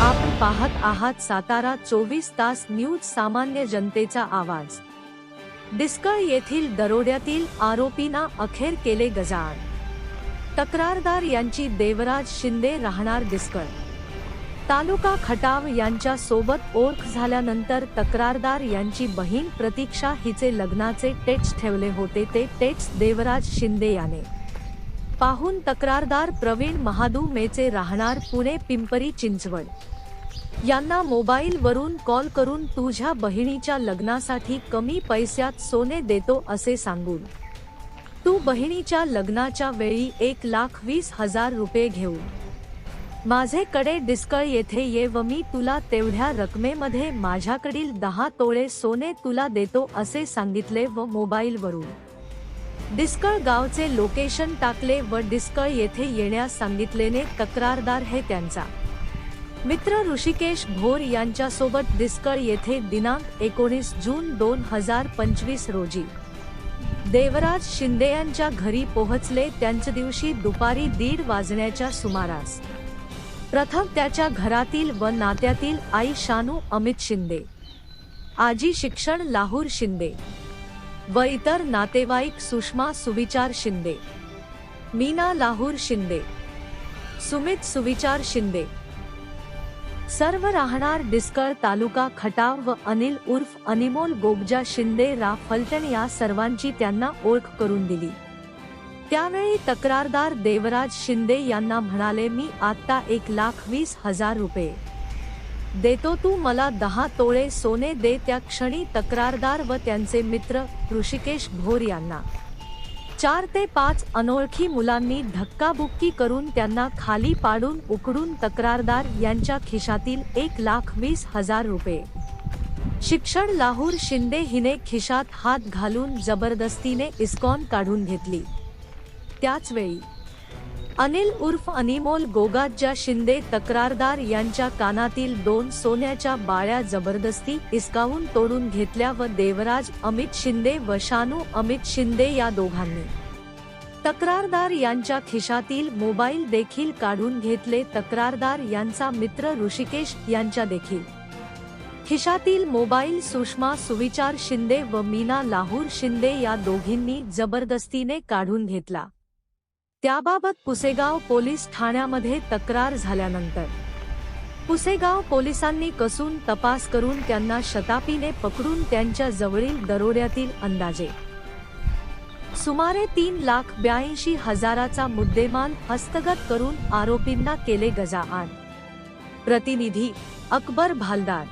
आपण पाहत आहात सातारा चोवीस तास न्यूज सामान्य जनतेचा आवाज. डिस्कळ येथील दरोड्यातील आरोपींना अखेर केले गजाआड तक्रारदार यांची देवराज शिंदे राहणार डिस्कळ. तालुका खटाव यांच्या सोबत ओळख झाल्यानंतर तक्रारदार यांची बहीण प्रतीक्षा हिचे लग्नाचे टेट्स ठेवले होते ते टेट्स देवराज शिंदे याने. पाहून तक्रारदार प्रवीण महादू मेचे राहणार पुणे पिंपरी चिंचवड. यांना मोबाईल वरून कॉल करून तुझ्या बहिणीच्या लग्नासाठी कमी पैशात सोने देतो असे सांगून. तू बहिणीच्या लग्नाच्या वेळी एक लाख वीस हजार रुपये घेऊन. माझे कडे डिस्कळ येथे ये व मी तुला तेवढ्या रकमेमध्ये माझ्याकडील दहा तोळे सोने तुला देतो असे सांगितले व मोबाईल वरून डिस्कळ गावचे लोकेशन टाकले व डिस्कळ येथे येण्यास सांगितलेने तक्रारदार हे त्यांचा. मित्र ऋषिकेश भोर यांच्यासोबत डिस्कळ येथे दिनांक एकोणीस जून दोन हजार पंचवीस रोजी. देवराज शिंदे यांच्या घरी पोहोचले त्यांच्या दिवशी दुपारी दीड वाजण्याच्या सुमारास. प्रथम त्याच्या घरातील व नात्यातील आई शानू अमित शिंदे आजी शिक्षण लाहूर शिंदे व इतर नातेवाईक सुषमा सुविचार शिंदे मीना लाहूर शिंदे सुमित सुविचार शिंदे. सर्व राहणार डिस्कळ तालुका खटाव व अनिल उर्फ अनिमोल गोबजा शिंदे रा फलटण या सर्वांची त्यांना ओळख करून दिली. त्यावेळी तक्रारदार देवराज शिंदे यांना म्हणाले मी आत्ता एक लाख वीस हजार रुपये देतो. तू मला दहा तोळे सोने दे. त्या क्षणी तक्रारदार व त्यांचे मित्र ऋषिकेश भोर यांना चार ते पाच अनोळखी मुलांनी धक्काबुक्की करून त्यांना खाली पाडून उकडून तक्रारदार यांच्या खिशातील एक लाख वीस हजार रुपये. शिक्षण लाहूर शिंदे हिने खिशात हात घालून जबरदस्तीने इस्कॉन काढून घेतली. त्याच वेळी अनिल उर्फ अनिमोल गोगाज्जा शिंदे तक्रारदार यांच्या कानातील दोन सोन्याच्या बाळ्या जबरदस्ती इसकावून तोडून घेतल्या व देवराज अमित शिंदे व शानू अमित शिंदे या दोघांनी. तक्रारदार यांच्या खिशातील मोबाईल देखील काढून घेतले. तक्रारदार यांचा मित्र ऋषिकेश यांच्या देखील. खिशातील मोबाईल सुषमा सुविचार शिंदे व मीना लाहूर शिंदे या दोघींनी जबरदस्तीने काढून घेतला. त्याबाबत पुसेगाव पोलीस ठाण्यामध्ये तक्रार झाल्यानंतर पुसेगाव पोलिसांनी कसून तपास करून त्यांना शतापीने पकडून त्यांच्या जवळील दरोड्यातील अंदाजे सुमारे तीन लाख ब्याऐंशी हजाराचा मुद्देमाल हस्तगत करून आरोपींना केले गजाआड प्रतिनिधी अकबर भालदार